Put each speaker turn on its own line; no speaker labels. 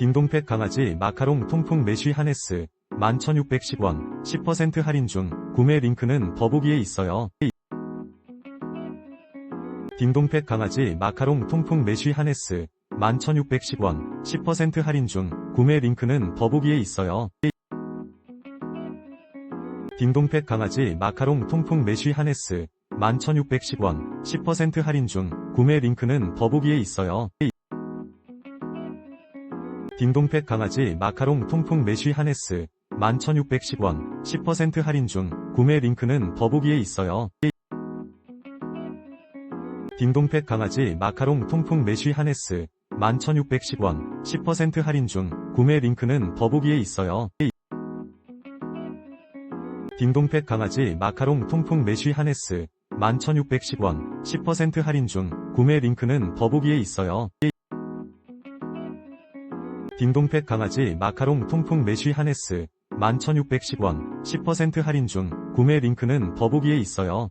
딩동펫 강아지 마카롱 통풍 메쉬 하네스 11,610원 10% 할인 중 구매 링크는 더보기에 있어요. 딩동펫 강아지 마카롱 통풍 메쉬 하네스 11,610원 10% 할인 중 구매 링크는 더보기에 있어요. 딩동펫 강아지 마카롱 통풍 메쉬 하네스 11,610원 10% 할인 중 구매 링크는 더보기에 있어요. 딩동펫 강아지 마카롱 통풍 메쉬 하네스 11,610원 10% 할인 중 구매 링크는 더보기에 있어요. 딩동펫 강아지 마카롱 통풍 메쉬 하네스 11,610원 10% 할인 중 구매 링크는 더보기에 있어요. 딩동펫 강아지 마카롱 통풍 메쉬 하네스 11,610원 10% 할인 중 구매 링크는 더보기에 있어요. 딩동펫 강아지 마카롱 통풍 메쉬 하네스 11,610원 10% 할인 중 구매 링크는 더보기에 있어요.